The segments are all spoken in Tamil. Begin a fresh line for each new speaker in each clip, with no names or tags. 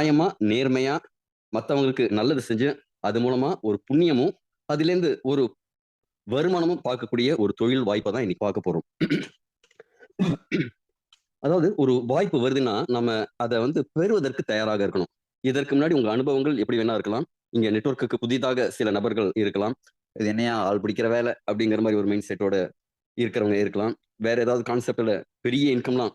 நியாயமா நேர்மையா மற்றவங்களுக்கு நல்லது செஞ்சு அது மூலமா ஒரு புண்ணியமும் அதுலேருந்து ஒரு வருமானமும் பார்க்கக்கூடிய ஒரு தொழில் வாய்ப்பை தான் இன்னைக்கு பார்க்க போறோம். அதாவது ஒரு வாய்ப்பு வருதுன்னா நம்ம அதை வந்து பெறுவதற்கு தயாராக இருக்கணும். இதற்கு முன்னாடி உங்க அனுபவங்கள் எப்படி வேணா இருக்கலாம். இங்க நெட்வொர்க்குக்கு புதிதாக சில நபர்கள் இருக்கலாம். இது என்னையா ஆள் பிடிக்கிற வேலை அப்படிங்கிற மாதிரி ஒரு மைண்ட் செட்டோட இருக்கிறவங்க இருக்கலாம். வேற ஏதாவது கான்செப்ட்ல பெரிய இன்கம்லாம்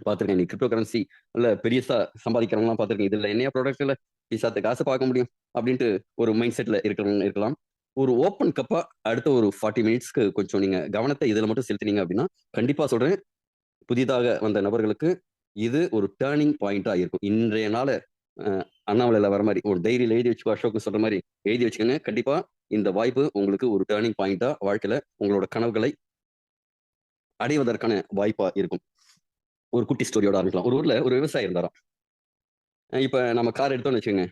பார்த்துருக்கேன். நீ கிரிப்டோ கரன்சி இல்ல பெரியசா சம்பாதிக்கிறவங்களாம் பார்த்துருக்கேன். இதுல என்னையா ப்ராடக்ட்ல பீசாத்து காசு பார்க்க முடியும் அப்படின்ட்டு ஒரு மைண்ட் செட்ல இருக்கிறவங்க இருக்கலாம். ஒரு ஓப்பன் கப்பா அடுத்த ஒரு ஃபார்ட்டி மினிட்ஸ்க்கு கொஞ்சம் நீங்க கவனத்தை இதுல மட்டும் செலுத்தினீங்க அப்படின்னா கண்டிப்பா சொல்றேன். புதிதாக வந்த நபர்களுக்கு இது ஒரு டேர்னிங் பாயிண்டா இருக்கும். இன்றைய நாள அண்ணாமலையில வர மாதிரி ஒரு டைரியில் எழுதி வச்சுக்கோ அசோக் சொல்ற மாதிரி எழுதி வச்சுக்கோங்க. கண்டிப்பா இந்த வாய்ப்பு உங்களுக்கு ஒரு டேர்னிங் பாயிண்டா வாழ்க்கையில உங்களோட கனவுகளை அடைவதற்கான வாய்ப்பா இருக்கும். ஒரு குட்டி ஸ்டோரியோட ஆரம்பிக்கலாம் ஒரு ஊர்ல ஒரு விவசாயி இருந்தாராம். இப்போ இப்ப நம்ம கார் எடுத்தோம்னு வச்சுக்கோங்க.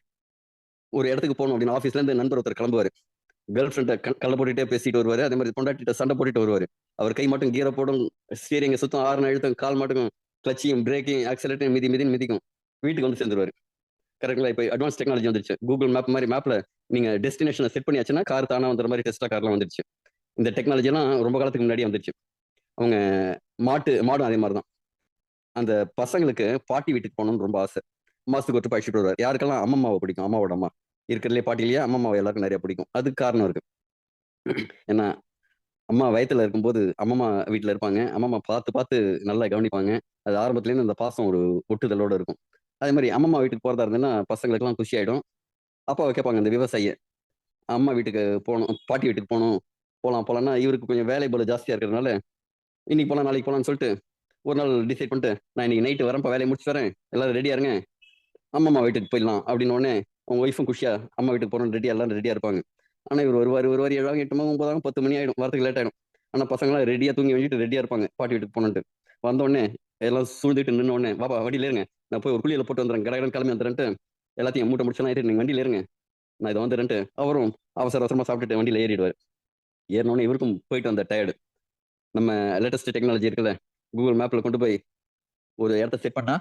ஒரு இடத்துக்கு போகணும் அப்படின்னு ஆஃபீஸ்ல இருந்து நண்பர் ஒருத்தர் கிளம்புவாரு. கேர்ள் ஃப்ரெண்டை கள்ள போட்டுட்டே பேசிட்டு வருவாரு. அதே மாதிரி பொண்டாட்டிட்ட சண்டை போட்டுட்டு வருவாரு. அவர் கை மட்டும் கீரை போடும் ஸ்டீரிங்க சுத்தம் ஆறு எழுத்தும் கால் மட்டும் கிளச்சியும் பிரேக்கிங் ஆக்சிலேட்டையும் மிதி மிதின்னு மிதிக்கும். வீட்டுக்கு வந்து சேர்ந்துருவாரு. கரெக்ட்ல இப்போ அட்வான்ஸ் டெக்னாலஜி வந்துருச்சு. கூகுள் மேப் மாதிரி மேப்ல நீங்க டெஸ்டினேஷனை செட் பண்ணியாச்சுன்னா கார் தானா வந்துற மாதிரி டெஸ்டா கார்லாம் வந்துருச்சு. இந்த டெக்னாலஜிலாம் ரொம்ப காலத்துக்கு முன்னாடி வந்துருச்சு. அவங்க மாட்டு மாடும் அதே மாதிரி தான். அந்த பசங்களுக்கு பாட்டி வீட்டுக்கு போகணும்னு ரொம்ப ஆசை. மாசத்துக்கு ஒரு அழைச்சிட்டு வருவார். யாருக்கெல்லாம் அம்மாவை பிடிக்கும்? அம்மாவோட அம்மா. இருக்கிறதுலே பாட்டிலேயே அம்மாவை எல்லாருக்கும் நிறைய பிடிக்கும். அதுக்கு காரணம் இருக்கு. ஏன்னா அம்மா வயத்துல இருக்கும்போது அம்மம்மா வீட்டுல இருப்பாங்க. அம்மம்மா பார்த்து பார்த்து நல்லா கவனிப்பாங்க. அது ஆரம்பத்துலேருந்து அந்த பாசம் ஒரு ஒட்டுதலோட இருக்கும். அதே மாதிரி அம்மம்மா வீட்டுக்கு போறதா இருந்ததுன்னா பசங்களுக்குலாம் குஷி ஆயிடும் அப்பாவை கேட்பாங்க அந்த விவசாயி அம்மா வீட்டுக்கு போகணும் பாட்டி வீட்டுக்கு போகணும். போகலாம் போகலான்னா இவருக்கு கொஞ்சம் வேலை போல ஜாஸ்தியா இருக்கிறதுனால இன்னைக்கு போகலாம் நாளைக்கு போகலாம்னு சொல்லிட்டு ஒரு நாள் டிசைட் பண்ணிட்டு நான் இன்னைக்கு நைட்டு வரேன் வேலையை முடிச்சு வரேன். எல்லாரும் ரெடியா இருங்க. அம்மா வீட்டுக்கு போயிடலாம். அப்படின்னு உடனே அவங்க ஒய்ஃபும் குஷியா அம்மா வீட்டுக்கு போறோம் ரெடியா எல்லாரும் ரெடியா இருப்பாங்க. ஆனா இவர் வருவார் வருவார் ஏழாங்க எட்டு மணி ஒன்பதாங்க பத்து மணி ஆயிடும். வரதுக்கு லேட் ஆயிடும். ஆனா பசங்களாம் ரெடியா தூங்கி வச்சுட்டு ரெடியா இருப்பாங்க. பாட்டி வீட்டுக்கு போனோன்ட்டு வந்த உடனே எல்லாம் சூழ்ந்துட்டு நின்ன உடனே பாபா வண்டியில இருங்க. நான் போய் ஒரு குழியில போட்டு வந்துடுறேன். கடகடன் கிளம்பி வந்துடுறேன்ட்டு எல்லாத்தையும் மூட்டை முடிச்சலாம் ஏறிட்டு நீங்க வண்டியில இருங்க. நான் இதை வந்துடுறேன்ட்டு. அவரும் அவசர அவசரமா சாப்பிட்டுட்டு வண்டியில ஏறிடுவார். ஏறினோடனே இவருக்கும் போயிட்டு வந்த டயர்டு நம்ம லேட்டஸ்ட் டெக்னாலஜி இருக்குல்ல கூகுள் மேப்ல கொண்டு போய் ஒரு இடத்த செட் பண்ணா?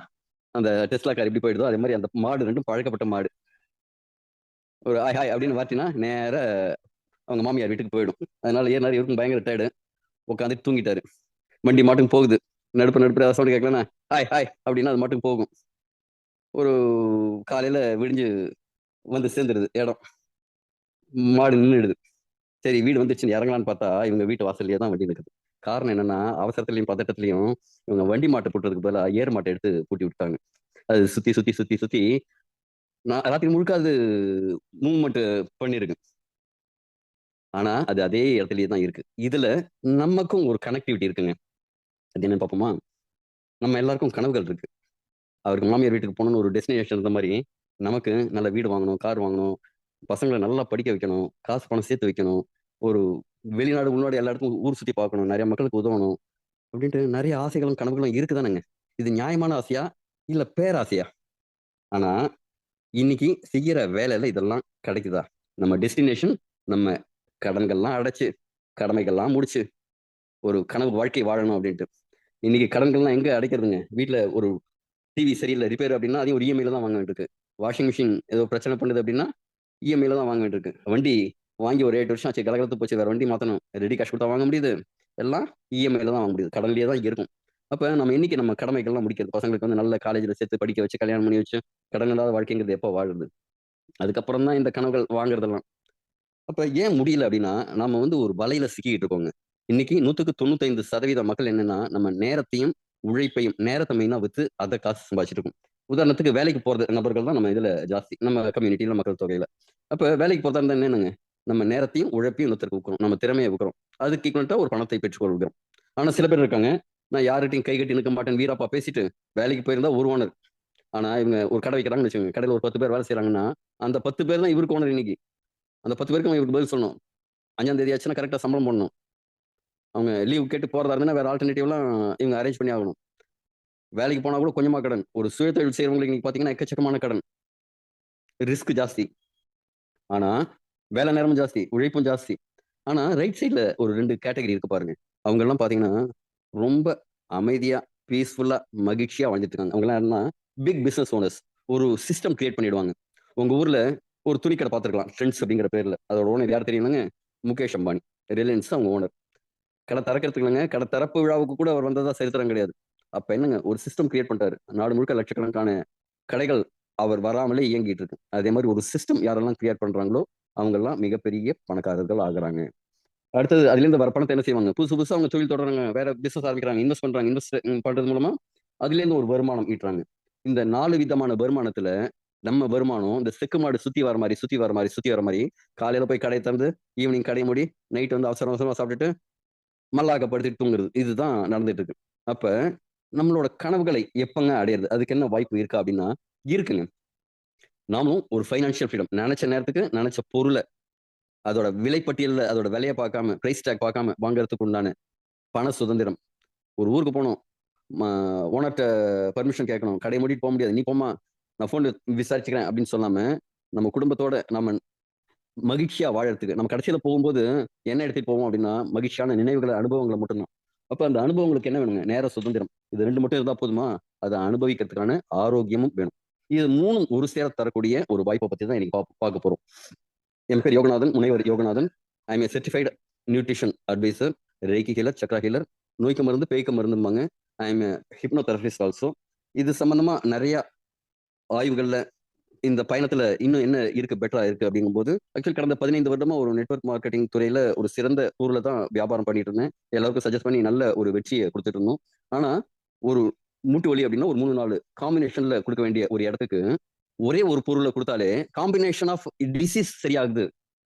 அந்த டெஸ்லா கார் எப்படி போயிடுதோ அதே மாதிரி அந்த மாடு ரெண்டும் பழக்கப்பட்ட மாடு. ஒரு ஹாய் ஹாய் அப்படின்னு பார்த்தீங்கன்னா நேர அவங்க மாமியார் வீட்டுக்கு போயிடும். அதனால ஏறினாரு இவருக்கும் பயங்கர டயர்டு உட்காந்துட்டு தூங்கிட்டாரு. வண்டி மாட்டுக்கு போகுது. நடுப்பு நடுப்பு சவுண்ட் கேட்கலன்னா ஹாய் ஹாய் அப்படின்னா அது மட்டும் போகும். ஒரு காலையில விடிஞ்சு வந்து சேர்ந்துருது இடம். மாடு நின்றுடுது சரி வீடு வந்துச்சுன்னு இறங்கலான்னு பார்த்தா இவங்க வீட்டு வாசல்லையே தான் வண்டி நிற்குது காரணம் என்னன்னா அவசரத்துலயும் பதட்டத்துலயும் இவங்க வண்டி மாட்டை போட்டுறதுக்கு பதிலாக ஏர் மாட்டை எடுத்து பூட்டி விட்டாங்க அது சுத்தி சுத்தி சுத்தி சுத்தி நான் ராத்திரி முழுக்க அது மூவ்மெண்ட் பண்ணிருக்கு ஆனா அது அதே இடத்துலயே தான் இருக்கு. இதுல நமக்கும் ஒரு கனெக்டிவிட்டி இருக்குங்க. அது என்ன பார்ப்போமா? நம்ம எல்லாருக்கும் கனவுகள் இருக்கு. அவருக்கு மாமியார் வீட்டுக்கு போகணும்னு ஒரு டெஸ்டினேஷன் இருந்த மாதிரி நமக்கு நல்ல வீடு வாங்கணும் கார் வாங்கணும் பசங்களை நல்லா படிக்க வைக்கணும் காசு பணம் சேர்த்து வைக்கணும் ஒரு வெளிநாடு உள்நாடு எல்லா இடத்துக்கும் ஊர் சுற்றி பார்க்கணும் நிறைய மக்களுக்கு உதவணும் அப்படின்ட்டு நிறைய ஆசைகளும் கனவுகளும் இருக்குதானுங்க. இது நியாயமான ஆசையா? இல்லை பேராசையா? ஆனா இன்னைக்கு செய்கிற வேலையில இதெல்லாம் கிடைக்குதா? நம்ம டெஸ்டினேஷன் நம்ம கடன்கள்லாம் அடைச்சு கடமைகள்லாம் முடிச்சு ஒரு கனவு வாழ்க்கை வாழணும் அப்படின்ட்டு. இன்னைக்கு கடன்கள்லாம் எங்க அடைக்கிறதுங்க? வீட்டில் ஒரு டிவி சரியில்லை ரிப்பேர் அப்படின்னா அதையும் ஒரு இஎம்ஐல தான் வாங்க வேண்டியிருக்கு. வாஷிங் மிஷின் ஏதோ பிரச்சனை பண்ணுது அப்படின்னா இஎம்ஐல தான் வாங்க வேண்டியிருக்கு. வண்டி வாங்கி ஒரு எட்டு வருஷம் ஆச்சு கலகலத்து போச்சு. வேற வண்டி மாத்தணும். ரெடி காஷ் கொடுத்தா வாங்க முடியுது. எல்லாம் இஎம்ஐல தான் வாங்க முடியுது. கடன்லயே தான் இருக்கும். அப்ப நம்ம இன்னைக்கு நம்ம கடமைகள்லாம் முடிக்கிறது. பசங்களுக்கு வந்து நல்ல காலேஜ்ல சேர்த்து படிக்க வச்சு கல்யாணம் பண்ணி வச்சு கடன் இல்லாத வாழ்க்கைங்கிறது எப்போ வாழுது? அதுக்கப்புறம் தான் இந்த கனவுகள் வாங்குறதெல்லாம். அப்ப ஏன் முடியல அப்படின்னா நம்ம வந்து ஒரு வலையில சிக்கிட்டு இருக்கோங்க. இன்னைக்கு நூத்துக்கு தொண்ணூத்தைந்து சதவீத மக்கள் என்னன்னா நம்ம நேரத்தையும் உழைப்பையும் நேரத்தை மெயினா வித்து அதை காசு சம்பாதிச்சிட்டு இருக்கும். உதாரணத்துக்கு வேலைக்கு போறது நபர்கள் தான் நம்ம இதுல ஜாஸ்தி. நம்ம கம்யூனிட்டியில மக்கள் தொகையில. அப்ப வேலைக்கு போறதா இருந்தா என்னங்க? நம்ம நேரத்தையும் உழைப்பையும் இன்னொருத்தருக்கு வைக்கிறோம் நம்ம திறமையை வைக்கிறோம் அதுக்கு ஈக்குவல்ட்டா ஒரு பணத்தை பெற்றுக்கொள்கிறோம் ஆனா சில பேர் இருக்காங்க. நான் யார்கிட்டையும் கை கட்டி நிற்க மாட்டேன் வீராப்பா பேசிட்டு வேலைக்கு போயிருந்தா ஒரு ஓனர் ஆனா இவங்க ஒரு கடை வைக்கிறாங்கன்னு வச்சுக்கோங்க. கடையில் ஒரு பத்து பேர் வேலை செய்யறாங்கன்னா அந்த பத்து பேர் தான் இவருக்கு ஓனர் இன்னைக்கு. அந்த பத்து பேருக்கு இவருக்கு பதில் சொல்லணும். அஞ்சாம் தேதி ஆச்சுன்னா கரெக்டா சம்பளம் பண்ணணும் அவங்க லீவ் கேட்டு போறதா இருந்தா வேற ஆல்டர்னேட்டிவ்லாம் இவங்க அரேஞ்ச் பண்ணி ஆகணும். வேலைக்கு போனா கூட கொஞ்சமா கடன். ஒரு சுய தொழில் செய்யறவங்களுக்கு இன்னைக்கு பாத்தீங்கன்னா எக்கச்சக்கமான கடன். ரிஸ்க் ஜாஸ்தி. ஆனா வேலை நேரமும் ஜாஸ்தி உழைப்பும் ஜாஸ்தி. ஆனா ரைட் சைட்ல ஒரு ரெண்டு கேட்டகரி இருக்கு பாருங்க. அவங்க எல்லாம் பாத்தீங்கன்னா ரொம்ப அமைதியா பீஸ்ஃபுல்லா மகிழ்ச்சியா வாழ்ந்துட்டு இருக்காங்க அவங்க எல்லாம் பிக் பிசினஸ் ஓனர்ஸ் ஒரு சிஸ்டம் கிரியேட் பண்ணிடுவாங்க. உங்க ஊர்ல ஒரு துணிக்கடை பார்த்துருக்கலாம் ஃப்ரெண்ட்ஸ் அப்படிங்கிற பேர்ல. அதோட ஓனர் யார் தெரியலங்க முகேஷ் அம்பானி. ரிலையன்ஸ் அவங்க ஓனர் கடை திறக்கிறதுக்கு இல்லைங்க. கடை திறப்பு விழாவுக்கு கூட அவர் வந்ததா சரித்திரம் கிடையாது. அப்ப என்னங்க? ஒரு சிஸ்டம் கிரியேட் பண்ணிட்டாரு. நாடு முழுக்க லட்சக்கணக்கான கடைகள் அவர் வராமலே இயங்கிட்டு இருக்கு. அதே மாதிரி ஒரு சிஸ்டம் யாரெல்லாம் கிரியேட் பண்றாங்களோ அவங்கெல்லாம் மிகப்பெரிய பணக்காரர்கள் ஆகுறாங்க. அடுத்தது அதுலேருந்து வர பணத்தை என்ன செய்வாங்க? புதுசு புதுசாக அவங்க தொழில் தொடர்றாங்க வேற பிசினஸ் ஆரம்பிக்கிறாங்க இன்வெஸ்ட் பண்றாங்க இன்வெஸ்ட் பண்றது மூலமா அதுலேருந்து ஒரு வருமானம் ஈட்டுறாங்க. இந்த நாலு விதமான வருமானத்துல நம்ம வருமானம் இந்த செக்கு மாடு சுத்தி வர மாதிரி சுத்தி வர மாதிரி சுத்தி வர மாதிரி காலையில போய் கடையை திறந்து ஈவினிங் கடை மூடி நைட் வந்து அவசர அவசரமா சாப்பிட்டுட்டு மல்லாக்கப்படுத்திட்டு தூங்குறது. இதுதான் நடந்துட்டு இருக்கு. அப்ப நம்மளோட கனவுகளை எப்பங்க அடையிறது? அதுக்கு என்ன வாய்ப்பு இருக்கா அப்படின்னா இருக்குங்க. நாமளும் ஒரு ஃபைனான்ஷியல் ஃப்ரீடம் நினைச்ச நேரத்துக்கு நினைச்ச பொருளை அதோட விலைப்பட்டியலில் அதோட விலையை பார்க்காம பிரைஸ் டேக் பார்க்காம வாங்குறதுக்கு உண்டான பண சுதந்திரம். ஒரு ஊருக்கு போகணும் ஓனர்கிட்ட பர்மிஷன் கேட்கணும். கடை மூடிட்டு போக முடியாது. நீ போமா நான் ஃபோன் விசாரிச்சுக்கிறேன் அப்படின்னு சொல்லாம நம்ம குடும்பத்தோட நம்ம மகிழ்ச்சியா வாழறதுக்கு நம்ம கடைசியில போகும்போது என்ன எடுத்துட்டு போவோம் அப்படின்னா மகிழ்ச்சியான நினைவுகளை அனுபவங்களை மட்டும்தான். அப்ப அந்த அனுபவங்களுக்கு என்ன வேணுங்க? நேர சுதந்திரம். இது ரெண்டு மட்டும் இருந்தா போதுமா? அதை அனுபவிக்கிறதுக்கான ஆரோக்கியமும் வேணும். இது மூணும் ஒரு சேர தரக்கூடிய ஒரு வாய்ப்பை பத்தி தான் இன்னைக்கு பார்க்க போறோம். என் பேர் யோகநாதன் முனைவர் Yoganathan. I am certified nutrition adviser reiki healer chakra healer நோய்க்கு மருந்து பேய்க்கு மருந்தும்பாங்க. ஐ எம் ஹிப்னோதெரபிஸ்ட் ஆல்சோ இது சம்பந்தமா நிறைய ஆய்வுகள்ல இந்த பயணத்துல இன்னும் என்ன இருக்கு பெட்டரா இருக்கு அப்படிங்கும்போது ஆக்சுவலி கடந்த பதினைந்து வருடமா ஒரு நெட்வொர்க் மார்க்கெட்டிங் துறையில ஒரு சிறந்த ஊர்ல தான் வியாபாரம் பண்ணிட்டு இருந்தேன். எல்லாருக்கும் சஜஸ்ட் பண்ணி நல்ல ஒரு வெற்றியை கொடுத்துட்டு இருந்தோம். ஆனா ஒரு மூட்டு வலி அப்படின்னா ஒரு மூணு நாலு காம்பினேஷன்ல கொடுக்க வேண்டிய ஒரு இடத்துக்கு ஒரே ஒரு பொருளை கொடுத்தாலே காம்பினேஷன் ஆஃப் டிசீஸ் சரியாகுது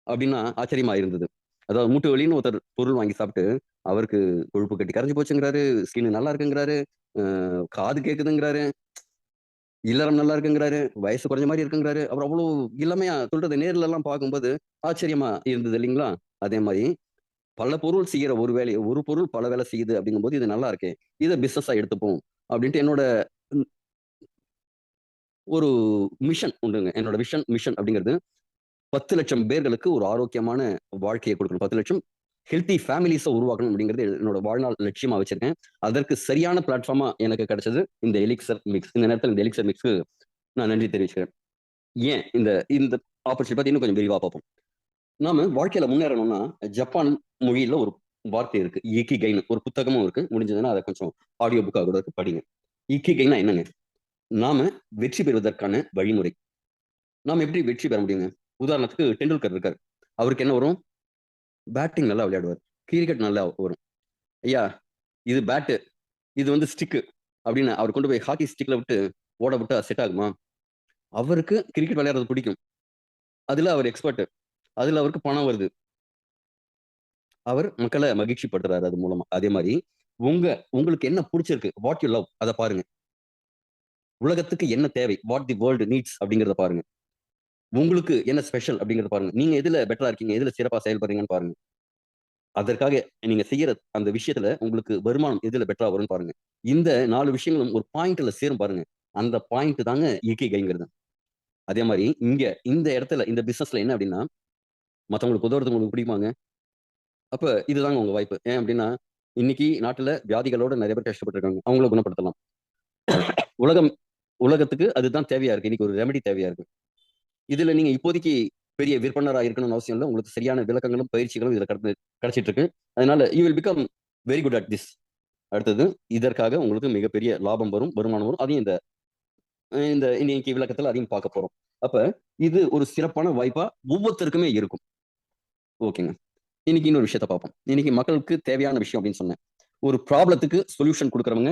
அப்படின்னா ஆச்சரியமா இருந்தது. அதாவது மூட்டு வலின்னு ஒருத்தர் பொருள் வாங்கி சாப்பிட்டு அவருக்கு கொழுப்பு கட்டி கரைஞ்சு போச்சுங்கிறாரு ஸ்கின் நல்லா இருக்குங்கிறாரு காது கேக்குதுங்கிறாரு இல்லறம் நல்லா இருக்குங்கிறாரு வயசு குறைஞ்ச மாதிரி இருக்குங்கிறாரு. அப்புறம் அவ்வளவு இளமையா சொல்றது நேர்ல எல்லாம் பார்க்கும்போது ஆச்சரியமா இருந்தது இல்லைங்களா? அதே மாதிரி பல பொருள் செய்யற ஒரு வேலையை ஒரு பொருள் பல வேலை செய்யுது அப்படிங்கும்போது இது நல்லா இருக்கே இதை பிசினஸா எடுத்துப்போம். அப்படின்ட்டு என்னோட ஒரு மிஷன் உண்டுங்க. என்னோட விஷன் மிஷன் அப்படிங்கிறது பத்து லட்சம் பேர்களுக்கு ஒரு ஆரோக்கியமான வாழ்க்கையை கொடுக்கணும். பத்து லட்சம் ஹெல்த்தி ஃபேமிலிஸை உருவாக்கணும் அப்படிங்கிறது என்னோட வாழ்நாள் லட்சியமா வச்சிருக்கேன். அதற்கு சரியான பிளாட்ஃபார்மா எனக்கு கிடைச்சது இந்த எலிக்சர் மிக்ஸ் இந்த நேரத்தில் இந்த எலிக்சர் மிக்ஸ்க்கு நான் நன்றி தெரிவிச்சுக்கிறேன். ஏன்? இந்த இந்த ஆப்பர்ச்சுனிட்டி பத்தி இன்னும் கொஞ்சம் விரிவா பார்ப்போம். நாம வாழ்க்கையில முன்னேறணும்னா ஜப்பான் மொழியில ஒரு வார்த்தை இருக்கு. இக்கிகைன்னு ஒரு புத்தகமும் இருக்கு. முடிஞ்சதுன்னா அதை கொஞ்சம் ஆடியோ புக்காக கூட இருக்கு படிங்க. இக்கிகைனா என்னங்க? நாம வெற்றி பெறுவதற்கான வழிமுறை. நாம எப்படி வெற்றி பெற முடியுங்க? உதாரணத்துக்கு டெண்டுல்கர் இருக்காரு. அவருக்கு என்ன வரும்? பேட்டிங் நல்லா விளையாடுவார். கிரிக்கெட் நல்லா வரும். ஐயா இது பேட்டு இது வந்து ஸ்டிக்கு அப்படின்னு அவர் கொண்டு போய் ஹாக்கி ஸ்டிக்கில் விட்டு ஓட விட்டு செட் ஆகுமா? அவருக்கு கிரிக்கெட் விளையாடுறது பிடிக்கும். அதில் அவர் எக்ஸ்பர்ட்டு அதில் அவருக்கு பணம் வருது. அவர் மக்களை மகிழ்ச்சி படுறாரு அது மூலமா. அதே மாதிரி உங்க உங்களுக்கு என்ன பிடிச்சிருக்கு? வாட் யூ லவ் அதை பாருங்க. உலகத்துக்கு என்ன தேவை? வாட் தி வேர்ல்டு நீட்ஸ் அப்படிங்கிறத பாருங்க. உங்களுக்கு என்ன ஸ்பெஷல் அப்படிங்கறத பாருங்க. நீங்க எதுல பெட்டரா இருக்கீங்க? எதுல சிறப்பா செயல்படுறீங்கன்னு பாருங்க. அதற்காக நீங்க செய்யற அந்த விஷயத்துல உங்களுக்கு வருமானம் எதுல பெட்டரா வரும்னு பாருங்க. இந்த நாலு விஷயங்களும் ஒரு பாயிண்ட்ல சேரும் பாருங்க. அந்த பாயிண்ட் தாங்க இயற்கை கைங்கிறது அதே மாதிரி இங்க இந்த இடத்துல இந்த பிசினஸ்ல என்ன அப்படின்னா மத்தவங்களுக்கு உதவுறது உங்களுக்கு பிடிக்குமாங்க? அப்ப இதுதாங்க உங்க வாய்ப்பு. ஏன் அப்படின்னா இன்னைக்கு நாட்டுல வியாதிகளோட நிறைய பேர் கஷ்டப்பட்டிருக்காங்க. அவங்கள குணப்படுத்தலாம். உலகம் உலகத்துக்கு அதுதான் தேவையா இருக்கு. இன்னைக்கு ஒரு ரெமெடி தேவையா இருக்கு. இதுல நீங்க இப்போதைக்கு பெரிய விற்பனரா இருக்கணும்னு அவசியம் இல்லை. உங்களுக்கு சரியான விளக்கங்களும் பயிற்சிகளும் இதுல கடந்து கிடைச்சிட்டு இருக்கு அதனால you will become very good at this அடுத்தது இதற்காக உங்களுக்கு மிகப்பெரிய லாபம் வரும் வருமானம் வரும். அதையும் இந்த இந்த இன்னைக்கு விளக்கத்துல அதையும் பார்க்க போறோம். அப்ப இது ஒரு சிறப்பான வாய்ப்பா ஒவ்வொருத்தருக்குமே இருக்கும். ஓகேங்க. இன்னைக்கு இன்னொரு விஷயத்த பார்ப்போம். இன்னைக்கு மக்களுக்கு தேவையான விஷயம் அப்படின்னு சொன்னேன். ஒரு ப்ராப்ளத்துக்கு சொல்யூஷன் கொடுக்குறவங்க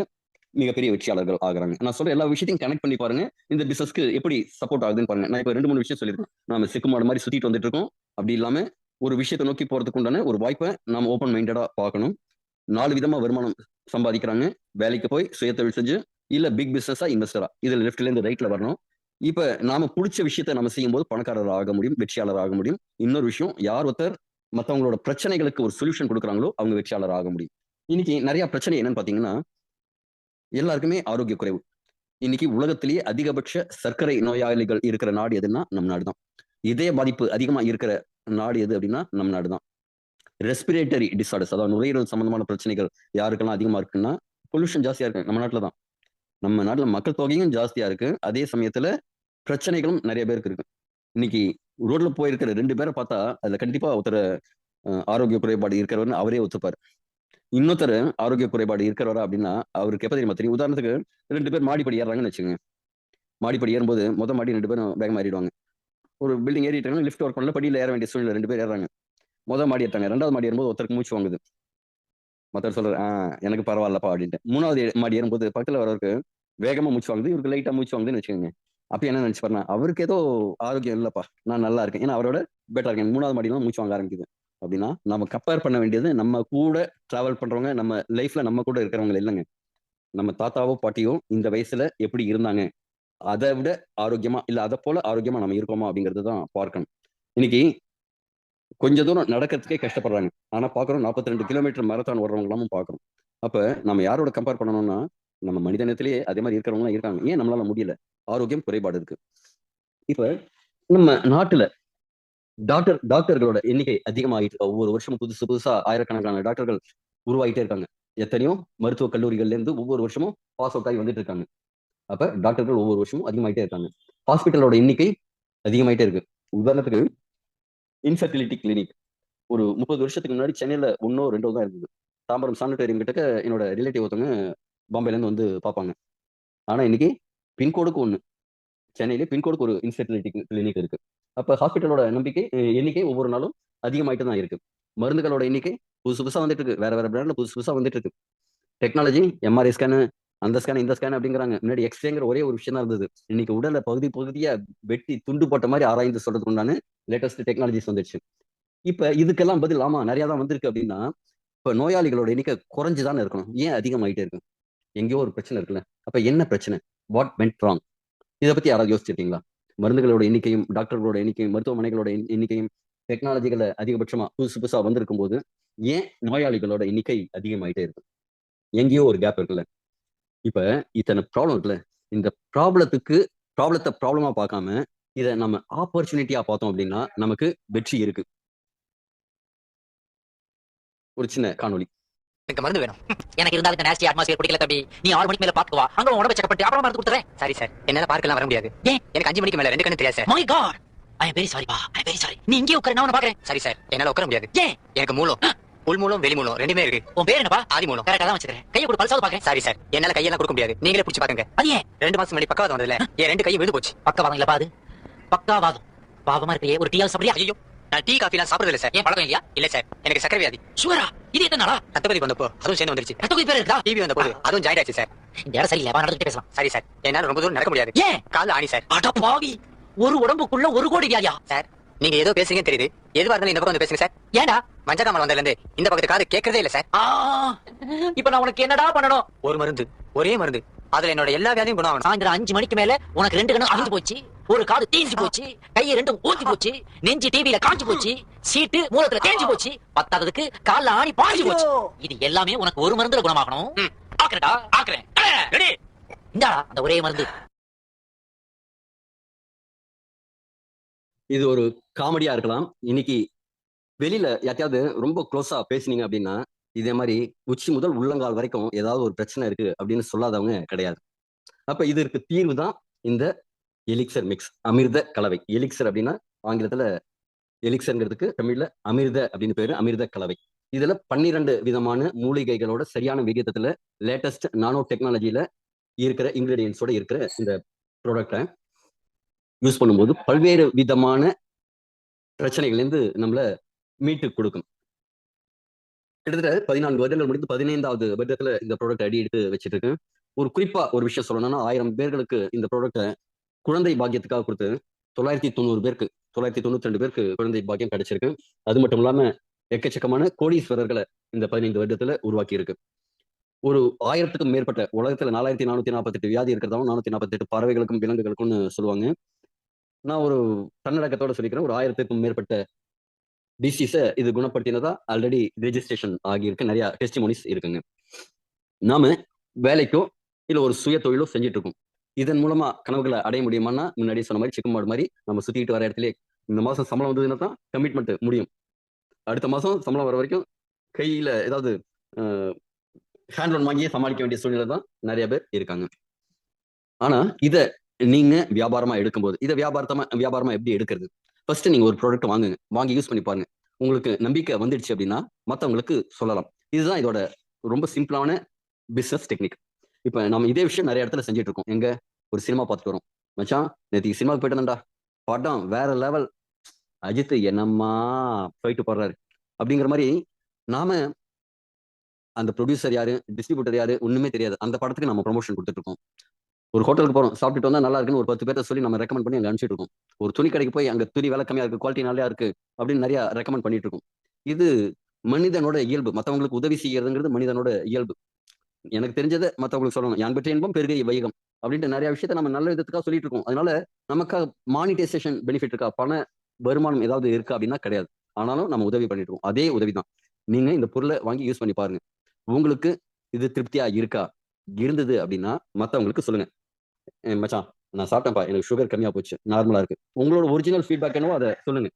மிகப்பெரிய வெற்றியாளர்கள் ஆகுறாங்க. நான் சொல்ற எல்லா விஷயத்தையும் கனெக்ட் பண்ணி பாருங்க. இந்த பிசினஸ்க்கு எப்படி சப்போர்ட் ஆகுதுன்னு பாருங்க. நான் இப்ப ரெண்டு மூணு விஷயம் சொல்லியிருக்கேன். நம்ம சிக்குமாடு மாதிரி சுத்திட்டு வந்துட்டு இருக்கோம். அப்படி இல்லாம ஒரு விஷயத்தை நோக்கி போறதுக்கு உண்டான ஒரு வாய்ப்பை நாம ஓப்பன் மைண்டடா பார்க்கணும். நாலு விதமா வருமானம் சம்பாதிக்கிறாங்க. வேலைக்கு போய் சுயத்தொழில் செஞ்சு இல்ல பிக் பிசினஸா இன்வெஸ்டரா இதுல லெஃப்ட்ல இருந்து ரைட்ல வரணும். இப்ப நாம பிடிச்ச விஷயத்த நம்ம செய்யும் போது பணக்காரர் ஆக முடியும் வெற்றியாளர் ஆக முடியும். இன்னொரு விஷயம் யார் ஒருத்தர் மத்தவங்களோட பிரச்சனைகளுக்கு ஒரு சொல்யூஷன் கொடுக்குறாங்களோ அவங்க வெற்றியாளர் ஆக முடியும். இன்னைக்கு நிறைய பிரச்சனை என்னன்னு பாத்தீங்கன்னா எல்லாருக்குமே ஆரோக்கிய குறைவு. இன்னைக்கு உலகத்திலேயே அதிகபட்ச சர்க்கரை நோயாளிகள் இருக்கிற நாடு எதுன்னா நம் நாடு தான். இதய பாதிப்பு அதிகமா இருக்கிற நாடு எது அப்படின்னா நம் நாடு தான். ரெஸ்பிரேட்டரி டிசார்டர்ஸ் அதாவது நுரையீரல் சம்பந்தமான பிரச்சனைகள் யாருக்கெல்லாம் அதிகமா இருக்குன்னா பொல்யூஷன் ஜாஸ்தியா இருக்கு நம்ம நாட்டுல தான். நம்ம நாட்டுல மக்கள் தொகையும் ஜாஸ்தியா இருக்கு. அதே சமயத்துல பிரச்சனைகளும் நிறைய பேருக்கு இருக்கு. இன்னைக்கு ரோட்ல போயிருக்கிற ரெண்டு பேரை பார்த்தா அதுல கண்டிப்பா ஒருத்தர் ஆரோக்கிய குறைபாடு இருக்கிறவர்னு அவரே ஒத்துப்பாரு. இன்னொருத்தர் ஆரோக்கிய குறைபாடு இருக்கிறவரா அப்படின்னா அவருக்கு எப்ப தெரியுமா தெரியும்? உதாரணத்துக்கு ரெண்டு பேர் மாடிப்படி ஏறுறாங்கன்னு வச்சுக்கோங்க. மாடிப்படி ஏறும்போது மொதல் மாடி ரெண்டு பேரும் வேகமா ஏறிடுவாங்க. ஒரு பில்டிங் ஏறிட்டாங்கன்னா லிஃப்ட் ஒர்க் பண்ணல படியில ஏற வேண்டிய சூழ்நிலை ரெண்டு பேர் ஏறாங்க மொதல் மாடி ஏற்றாங்க. ரெண்டாவது மாடி ஏறும்போது ஒருத்தருக்கு மூச்சு வாங்குது. மத்தவர் சொல்ற ஆஹ் எனக்கு பரவாயில்லப்பா அப்படின்ட்டு. மூணாவது மாடி ஏறும்போது பக்கத்துல வரவருக்கு வேகமா மூச்சு வாங்குது. இவருக்கு லைட்டா மூச்சு வாங்குதுன்னு வச்சுக்கோங்க. அப்ப என்ன நினைச்சு பாருங்க அவருக்கு ஏதோ ஆரோக்கியம் இல்லப்பா நான் நல்லா இருக்கேன். ஏன்னா அவரோட பெட்டரா இருக்கேன். மூணாவது மாடிலாம் மூச்சு வாங்க ஆரம்பிக்குது. அப்படின்னா நம்ம கம்பேர் பண்ண வேண்டியது நம்ம கூட டிராவல் பண்றவங்க நம்ம லைஃப்ல நம்ம கூட இருக்கிறவங்க இல்லைங்க. நம்ம தாத்தாவோ பாட்டியோ இந்த வயசுல எப்படி இருந்தாங்க? அதை விட ஆரோக்கியமா இல்ல அதை போல ஆரோக்கியமா நம்ம இருக்கோமா அப்படிங்கிறது தான் பார்க்கணும். இன்னைக்கு கொஞ்ச தூரம் நடக்கிறதுக்கே கஷ்டப்படுறாங்க. ஆனா பாக்குறோம் 42 ரெண்டு கிலோமீட்டர் மரத்தான் ஓடுறவங்க பாக்குறோம் அப்ப நம்ம யாரோட கம்பேர் பண்ணணும்னா நம்ம மனிதனத்திலேயே அதே மாதிரி இருக்கிறவங்க இருக்காங்க. ஏன் நம்மளால முடியல? ஆரோக்கியம் குறைபாடு இருக்கு. இப்ப நம்ம நாட்டுல டாக்டர் டாக்டர்களோட எண்ணிக்கை அதிகமாகிட்டு ஒவ்வொரு வருஷமும் புதுசு புதுசா ஆயிரக்கணக்கான டாக்டர்கள் உருவாகிட்டே இருக்காங்க. எத்தனையோ மருத்துவக் கல்லூரிகள்ல இருந்து ஒவ்வொரு வருஷமும் பாஸ் அவுட் ஆகி வந்துட்டு இருக்காங்க. அப்ப டாக்டர்கள் ஒவ்வொரு வருஷமும் அதிகமாயிட்டே இருக்காங்க. ஹாஸ்பிட்டலோட எண்ணிக்கை அதிகமாயிட்டே இருக்கு. உதாரணத்துக்கு இன்ஃபர்டிலிட்டி கிளினிக் ஒரு முப்பது வருஷத்துக்கு முன்னாடி சென்னையில ஒன்னோ ரெண்டோ தான் இருந்தது. தாம்பரம் சானிட்டோரியம் கிட்டக்க என்னோட ரிலேட்டிவ் ஒருத்தவங்க பாம்பேல இருந்து வந்து பார்ப்பாங்க. ஆனா இன்னைக்கு பின்கோடுக்கு ஒன்று சென்னையிலே பின்கோடுக்கு ஒரு இன்ஃபர்டிலிட்டி கிளினிக் இருக்கு. அப்ப ஹாஸ்பிட்டலோட நம்பிக்கை எண்ணிக்கை ஒவ்வொரு நாளும் அதிகமாயிட்டு தான் இருக்கு. மருந்துகளோட எண்ணிக்கை புதுசு புதுசா வந்துட்டு இருக்கு. வேற வேற பிராண்ட்ல புதுசு புதுசா வந்துட்டு இருக்கு. டெக்னாலஜி எம்ஆர்ஐ ஸ்கேனு அந்த ஸ்கேன் இந்த ஸ்கேன் அப்படிங்கிறாங்க. முன்னாடி எக்ஸ்ரேங்கிற ஒரே ஒரு விஷயம் தான் இருந்தது. இன்னைக்கு உடலை பகுதி பகுதியா வெட்டி துண்டு போட்ட மாதிரி ஆராய்ந்து சொல்றதுக்கு உண்டான லேட்டஸ்ட் டெக்னாலஜிஸ் வந்துடுச்சு இப்ப இதுக்கெல்லாம் பதில் ஆமா நிறைய தான் வந்திருக்கு அப்படின்னா இப்ப நோயாளிகளோட எண்ணிக்கை குறைஞ்சுதானே இருக்கணும். ஏன் அதிகமாயிட்டே இருக்கு? எங்கேயோ ஒரு பிரச்சனை இருக்குல்ல. அப்ப என்ன பிரச்சனை? வாட் வென்ட் ராங் இதை பத்தி யாராவது யோசிச்சிருக்கீங்களா? மருந்துகளோட எண்ணிக்கையும் டாக்டர்களோட எண்ணிக்கையும் மருத்துவமனைகளோட எண்ணிக்கையும் டெக்னாலஜிகளை அதிகபட்சமா புதுசு புதுசா வந்திருக்கும் போது ஏன் நோயாளிகளோட எண்ணிக்கை அதிகமாயிட்டே இருக்கு? எங்கேயோ ஒரு கேப் இருக்குல்ல. இப்ப இத்தனை ப்ராப்ளம் இருக்குல்ல. இந்த ப்ராப்ளத்துக்கு ப்ராப்ளத்தை ப்ராப்ளமா பார்க்காம இதை நம்ம ஆப்பர்ச்சுனிட்டியா பார்த்தோம் அப்படின்னா நமக்கு வெற்றி இருக்கு. ஒரு சின்ன காணொளி.
எனக்கு மருந்து வேணும். எனக்கு இருந்தா அதுக்கு நேஸ்டி அட்மாஸ்பியர் பிடிக்கல தம்பி. நீ ஆறு மணிக்கு மேல பாத்து வா அங்க உடம்ப செக் பண்ணிட்டு அப்புறம் மருந்து கொடுத்துறேன். சாரி சார் என்னால பார்க்கலாம் வர முடியாது. ஏன்? எனக்கு அஞ்சு மணிக்கு மேல ரெண்டு கண்ணு தெரியாது sir my god I am very sorry பா ஐ வெரி சாரி நீ இங்கே உட்கார நான் உன்னை பாக்குறேன் சரி சார் என்னால உட்கார முடியாது. ஏன்? எனக்கு மூலம். உள் மூலம் வெளி மூலம். ரெண்டுமே இருக்கு. உன் பேர் என்னப்பா? ஆதி மூலம். கரெக்டா தான் வச்சிருக்கேன் கையை கொடு பல்சாவது பாக்குறேன் சாரி சார் என்னால கையெல்லாம் கொடுக்க முடியாது. நீங்களே பிடிச்சு பாருங்க அது ஏன்? ரெண்டு மாசம் முன்னாடி பக்கவாதம் வந்ததுல. என் ரெண்டு கையும் விழுந்து போச்சு. பக்கவாதம் இல்ல பாது பக்காவாதம். பாவமா இருக்கையே ஒரு டீயால் சாப்பிடுறியா? ஐயோ நான் டீ காஃபி எல்லாம் சாப்பிடுறது இல்ல சார் ஏன் பழக்கம் இல்லையா? இல்ல சார் எனக்கு சக்கரை வியாதி. சுகரா இது என்ன நாளா? ரத்தபதி வந்தப்போ அதுவும் சேர்ந்து வந்துருச்சு. ரத்தபதி பேர் இருக்கா டிவி வந்த போது அதுவும் ஜாயின் ஆச்சு சார் இந்த இடம் சரியில்லை. நடந்துட்டு பேசலாம். சரி சார் என்னால ரொம்ப தூரம் நடக்க முடியாது. ஏன்? கால்ல ஆணி சார் அட பாவி. ஒரு உடம்புக்குள்ள ஒரு கோடி வியாதியா? சார் நீங்க ஏதோ பேசுறீங்கன்னு தெரியுது. எதுவா இருந்தாலும் இந்த பக்கம் வந்து பேசுங்க சார் ஏன்டா மஞ்சக்காமல் வந்ததுல இருந்து இந்த பக்கத்து காது கேட்கறதே இல்ல சார் இப்ப நான் உனக்கு என்னடா பண்ணணும்? ஒரு மருந்து. ஒரே மருந்து. அதுல என்னோட எல்லா வியாதியும் குணம் ஆகணும் சாயந்தரம் அஞ்சு மணிக்கு மேல உனக்கு ரெண்டு கண்ணு அழிஞ்சு போச்சு. ஒரு காது தீஞ்சு போச்சு கையை ரெண்டும் ஊத்தி போச்சு நெஞ்சு டிவில காஞ்சு போச்சு சீட்டு மூலத்துல தேஞ்சு போச்சு பத்தாவதுக்கு கால்ல ஆணி பாஞ்சு போச்சு. இது எல்லாமே உனக்கு ஒரு மருந்துல குணமாகணும். ஆக்குறடா ஆக்குறேன். ரெடி. இந்தாடா அந்த ஒரே மருந்து.
இது ஒரு காமெடியா இருக்கலாம். இன்னைக்கு வெளியில யார்ட்டையாவது ரொம்ப க்ளோஸா பேசுனீங்க அப்படின்னா இதே மாதிரி உச்சி முதல் உள்ளங்கால் வரைக்கும் ஏதாவது ஒரு பிரச்சனை இருக்கு அப்படின்னு சொல்லாதவங்க கிடையாது. அப்ப இதற்கு தீர்வு தான் இந்த எலிக்சர் மிக்ஸ் அமிர்த கலவை. எலிக்சர் அப்படின்னா ஆங்கிலத்துல எலிக்சர்ங்கிறதுக்கு தமிழ்ல அமிர்த அப்படின்னு பேரு அமிர்த கலவை. இதுல பன்னிரண்டு விதமான மூலிகைகளோட சரியான விகிதத்துல லேட்டஸ்ட் நானோ டெக்னாலஜியில இருக்கிற இன்கிரீடியன்ஸோட இருக்கிற இந்த ப்ராடக்டை யூஸ் பண்ணும்போது பல்வேறு விதமான பிரச்சனைகள்லேருந்து நம்மள மீட்டு கொடுக்கும். கிட்டத்தட்ட பதினான்கு வருடங்கள் முடிந்து பதினைந்தாவது வருடத்துல இந்த ப்ராடக்ட் அடி எடுத்து வச்சிட்டு இருக்கேன். ஒரு குறிப்பா ஒரு விஷயம் சொல்லணும்னா ஆயிரம் பேர்களுக்கு இந்த ப்ராடக்ட்டை குழந்தை பாக்கியத்துக்காக கொடுத்து தொள்ளாயிரத்தி தொண்ணூறு பேருக்கு தொள்ளாயிரத்தி தொண்ணூத்தி ரெண்டு பேருக்கு குழந்தை பாக்கியம் கிடைச்சிருக்கு. அது மட்டும் இல்லாம எக்கச்சக்கமான கோடீஸ்வரர்களை இந்த பதினைந்து வருடத்துல உருவாக்கி இருக்கு ஒரு ஆயிரத்துக்கும் மேற்பட்ட உலகத்துல நாலாயிரத்தி நானூத்தி நாற்பத்தெட்டு வியாதி இருக்கிறதாவும் நானூத்தி நாற்பத்தெட்டு பறவைகளுக்கும் விலங்குகளுக்கும்னு சொல்லுவாங்க. நான் ஒரு தன்னடக்கத்தோட சொல்லிக்கிறேன். ஒரு ஆயிரத்துக்கும் மேற்பட்ட டிசீஸை இது குணப்படுத்தினதா ஆல்ரெடி ரெஜிஸ்ட்ரேஷன் ஆகியிருக்கு. நிறைய டெஸ்டிமோனிஸ் இருக்குங்க. நாம வேலைக்கோ இல்லை ஒரு சுய தொழிலோ செஞ்சுட்டு இருக்கோம். இதன் மூலமா கனவுகளை அடைய முடியுமான்னா முன்னாடி சொன்ன மாதிரி சிக்கன் மாடு மாதிரி நம்ம சுத்திட்டு வர இடத்துல இந்த மாசம் சம்பளம் வந்ததுன்னா தான் கமிட்மெண்ட் முடியும். அடுத்த மாசம் சம்பளம் வர வரைக்கும் கையில ஏதாவது ஹேண்ட் லோன் வாங்கியே சமாளிக்க வேண்டிய சூழ்நிலை தான் நிறைய பேர் இருக்காங்க. ஆனா இதை நீங்க வியாபாரமா எடுக்கும்போது இதை வியாபாரத்தமா வியாபாரமா எப்படி எடுக்கிறது? ஃபர்ஸ்ட் நீங்க ஒரு ப்ராடக்ட் வாங்குங்க. வாங்கி யூஸ் பண்ணி பாருங்க. உங்களுக்கு நம்பிக்கை வந்துடுச்சு அப்படின்னா மத்தவங்களுக்கு சொல்லலாம். இதுதான் இதோட ரொம்ப சிம்பிளான பிஸ்னஸ் டெக்னிக் இப்ப நம்ம இதே விஷயம் நிறைய இடத்துல செஞ்சுட்டு இருக்கோம் எங்க? ஒரு சினிமா பார்த்துட்டு வரோம். மச்சான் நேற்றுக்கு சினிமாவுக்கு போயிட்டு வந்தேன்டா படம் வேற லெவல் அஜித் என்னம்மா போயிட்டு போடுறாரு அப்படிங்கிற மாதிரி நாம அந்த ப்ரொடியூசர் யாரு டிஸ்ட்ரிபியூட்டர் யாரு ஒண்ணுமே தெரியாது. அந்த படத்துக்கு நம்ம ப்ரொமோஷன் கொடுத்துட்டு இருக்கோம் ஒரு ஹோட்டலுக்கு போறோம். சாப்பிட்டுட்டு வந்தா நல்லா இருக்குன்னு ஒரு பத்து பேர்த்த சொல்லி நம்ம ரெக்கமெண்ட் பண்ணி அங்கே அனுப்பிச்சிட்டு இருக்கோம் ஒரு துணி கடைக்கு போய் அங்க துணி விலை கம்மியா இருக்கு குவாலிட்டி நல்லா இருக்கு அப்படின்னு நிறைய ரெக்கமெண்ட் பண்ணிட்டு இருக்கோம் இது மனிதனோட இயல்பு. மத்தவங்களுக்கு உதவி செய்யறதுங்கிறது மனிதனோட இயல்பு. எனக்கு தெரிஞ்சதை மத்தவங்களுக்கு சொல்லணும். யான் பெற்ற இன்பம் பெருகை வைகம் அப்படின்ட்டு நிறைய விஷயத்த நம்ம நல்ல விதத்துக்காக சொல்லிட்டு இருக்கோம். அதனால நமக்கு மானிட்டைசேஷன் பெனிஃபிட் இருக்கா பண வருமானம் ஏதாவது இருக்கா அப்படின்னா கிடையாது. ஆனாலும் நம்ம உதவி பண்ணிட்டு இருக்கோம். அதே உதவி தான் நீங்க இந்த பொருளை வாங்கி யூஸ் பண்ணி பாருங்க. உங்களுக்கு இது திருப்தியா இருக்கா? இருந்தது அப்படின்னா மத்தவங்களுக்கு சொல்லுங்க. மச்சான் நான் சாப்பிட்டேன்ப்பா. எனக்கு சுகர் கம்மியா போச்சு. நார்மலா இருக்கு. உங்களோட ஒரிஜினல் ஃபீட்பேக் என்னவோ அதை சொல்லுங்க.